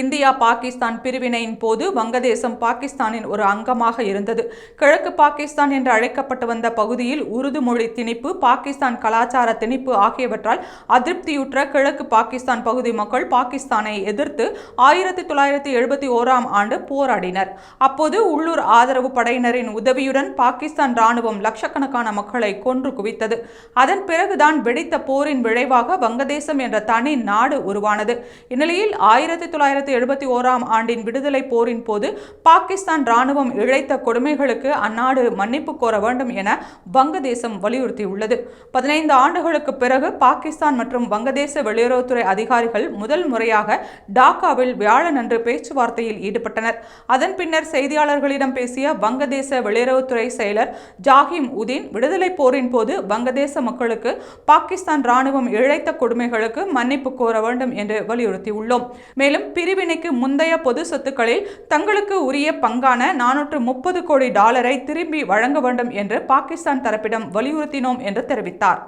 India Pakistan பிரிவினையின் போது வங்கதேசம் பாகிஸ்தானின் ஒரு அங்கமாக இருந்தது. கிழக்கு பாகிஸ்தான் என்று அழைக்கப்பட்டு வந்த பகுதியில் உருது மொழி திணிப்பு பாகிஸ்தான் கலாச்சார திணிப்பு ஆகியவற்றால் அதிருப்தியுற்ற கிழக்கு பாகிஸ்தான் பகுதி மக்கள் பாகிஸ்தானை எதிர்த்து ஆயிரத்தி தொள்ளாயிரத்தி எழுபத்தி ஓராம் ஆண்டு போராடினர். அப்போது உள்ளூர் ஆதரவு படையினரின் உதவியுடன் பாகிஸ்தான் ராணுவம் லட்சக்கணக்கான மக்களை கொன்று குவித்தது. அதன் பிறகுதான் வெடித்த போரின் விளைவாக வங்கதேசம் என்ற தனி நாடு உருவானது. இந்நிலையில் ஆயிரத்தி தொள்ளாயிரத்தி தொள்ளாயிரத்து எழுபத்தி ஓராம் ஆண்டின் விடுதலை போரின் போது பாகிஸ்தான் ராணுவம் இழைத்த கொடுமைகளுக்கு அந்நாடு மன்னிப்பு கோர வேண்டும் என வங்கதேசம் வலியுறுத்தியுள்ளது. பதினைந்து ஆண்டுகளுக்கு பிறகு பாகிஸ்தான் மற்றும் வங்கதேச வெளியுறவுத்துறை அதிகாரிகள் முதல் முறையாக டாக்காவில் வியாழனன்று பேச்சுவார்த்தையில் ஈடுபட்டனர். அதன் பின்னர் செய்தியாளர்களிடம் பேசிய வங்கதேச வெளியுறவுத்துறை செயலர் ஜாகிம் உதீன் விடுதலை போரின் போது வங்கதேச மக்களுக்கு பாகிஸ்தான் ராணுவம் இழைத்த கொடுமைகளுக்கு மன்னிப்பு கோர வேண்டும் என்று வலியுறுத்தியுள்ளோம். மேலும் பிரிவினைக்கு முந்தைய பொது சொத்துக்களில் தங்களுக்கு உரிய பங்கான நானூற்று முப்பது கோடி டாலரை திரும்பி வழங்க வேண்டும் என்று பாகிஸ்தான் தரப்பிடம் வலியுறுத்தினோம் என்று தெரிவித்தார்.